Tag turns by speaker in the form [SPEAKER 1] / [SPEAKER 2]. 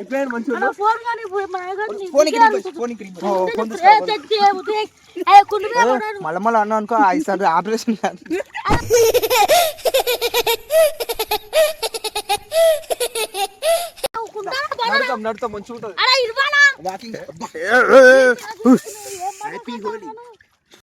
[SPEAKER 1] ఎప్పుడైనా మంచిగా
[SPEAKER 2] ఫోన్ కానీ
[SPEAKER 1] ఫోన్ అన్నా అనుకో ఐదు ఆపరేషన్ నడతాం నడతాం మంచిగా ఉంటుంది